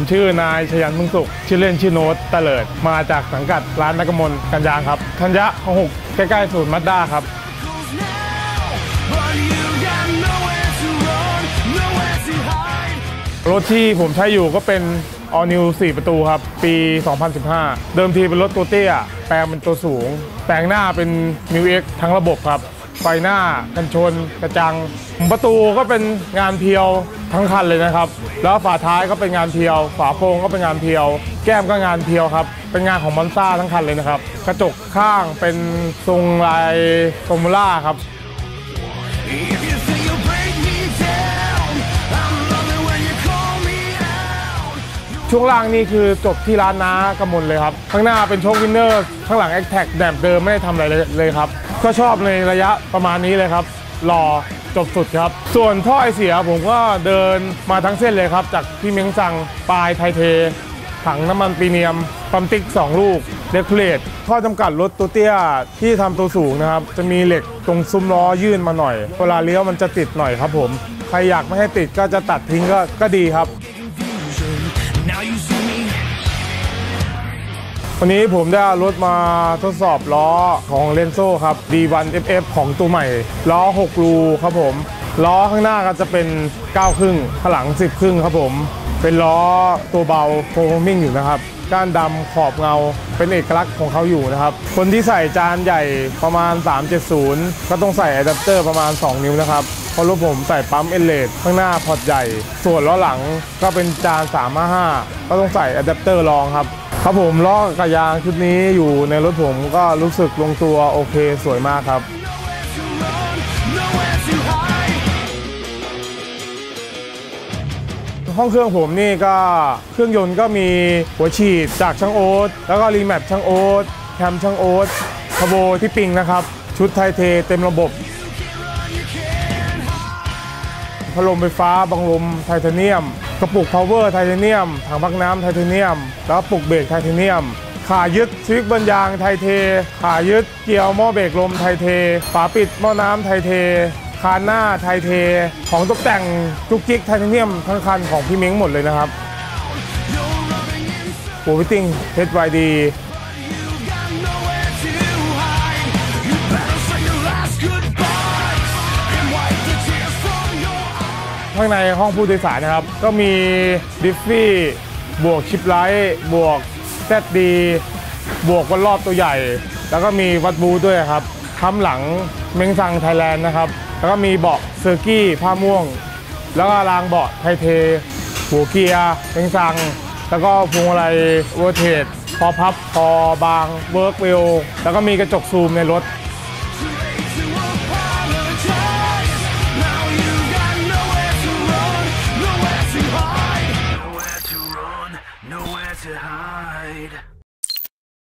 มชื่อนายชยันมึงสุข ชื่อเล่นชื่อโน้ตตะเลิด มาจากสังกัดร้านนักมลกันยางครับธัญญะของหกใกล้ๆศูนย์มัดด้าครับ รถที่ผมใช้อยู่ก็เป็น All New 4 ประตูครับ ปี 2015 เดิมทีเป็นรถตัวเตี้ย แปลงเป็นตัวสูง แปลงหน้าเป็น New X ทั้งระบบครับ ไฟหน้ากันชนกระจัง ประตูก็เป็นงานเพียวทั้งคันเลยนะครับ แล้วฝาท้ายก็เป็นงานเพียว ฝาโปรงก็เป็นงานเพียว แก้มก็งานเพียวครับ เป็นงานของมอนซ่าทั้งคันเลยนะครับ กระจกข้างเป็นทรงลายโฟมูล่าครับช่วงล่างนี่คือจบที่ร้านน้ากำมลเลยครับ ข้างหน้าเป็นโชควินเนอร์ ข้างหลัง a อ t แท็กแบบเดิมไม่ได้ทำอะไรเลยครับ ก็ชอบในระยะประมาณนี้เลยครับหล่อจบสุดครับ ส่วนท่อไอเสียผมก็เดินมาทั้งเส้นเลยครับ จากพี่เม้งสั่งปลายไทเท ถังน้ำมันปีเนียมปั๊มติ๊ก 2 ลูกเดคูเลตข้อจำกัดรถตัวเตี้ยที่ทำตัวสูงนะครับ จะมีเหล็กตรงซุ้มล้อยื่นมาหน่อย เวลาเลี้ยวมันจะติดหน่อยครับผม ใครอยากไม่ให้ติดก็จะตัดทิ้งก็ก็ดีครับ วันนี้ผมได้รถมาทดสอบล้อของเลนโซครับ D1 FF ของตัวใหม่ ล้อ 6 รูครับผม ล้อข้างหน้าก็จะเป็น 9 ครึ่ง ข้างหลัง 10 ครึ่งครับผม เป็นล้อตัวเบาโฟมมิ่งอยู่นะครับ ก้านดำขอบเงาเป็นเอกลักษณ์ของเขาอยู่นะครับ คนที่ใส่จานใหญ่ประมาณ 370 ก็ต้องใส่อะแดปเตอร์ประมาณ 2 นิ้วนะครับเพราะรถผมใส่ปั๊มเอเลดข้างหน้าพอร์ตใหญ่ ส่วนล้อหลังก็เป็นจาน 355 ก็ต้องใส่อะแดปเตอร์รองครับ ครับผมล้อกับยางชุดนี้อยู่ในรถผมก็รู้สึกลงตัวโอเคสวยมากครับห้องเครื่องผมนี่ก็เครื่องยนต์ก็มีหัวฉีดจากช่างโอ๊ตแล้วก็รีแมปช่างโอ๊ตแคมช่างโอ๊ตทโบที่ปิงนะครับ ชุดไทเทเต็มระบบ พัดลมไฟฟ้าบังลมไทเทเนียม กระปุกพาวเวอร์ไทเทเนียม ถังพักน้ำไทเทเนียม แล้วปุกเบรกไทเทเนียม ขายึดสวิกบรรยางไทเท ขายึดเกียวหม้อเบรกลมไทเท ฝาปิดหม้อน้ำไทเทคานหน้าไทเท ของตกแต่งจุกจิกไทเทเนียมทั้งคันของพี่เม้งหมดเลยนะครับหัวฟิตติ้ง HYD ข้างในห้องผู้โดยสารนะครับ ก็มีดิฟฟี่บวกชิปไลท์บวกแซดดีบวกวันรอบตัวใหญ่ แล้วก็มีวัดบูด้วยครับค้ำหลังเมงซังไทยแลนด์นะครับ แล้วก็มีเบาะเซอร์กี้ผ้าม่วง แล้วก็รางเบาะไทเทหัวเกียร์เมงซัง แล้วก็พวงมาลัยเวอร์เทจพอพับพอบางเวิร์กเวลแล้วก็มีกระจกซูมในรถ to hide.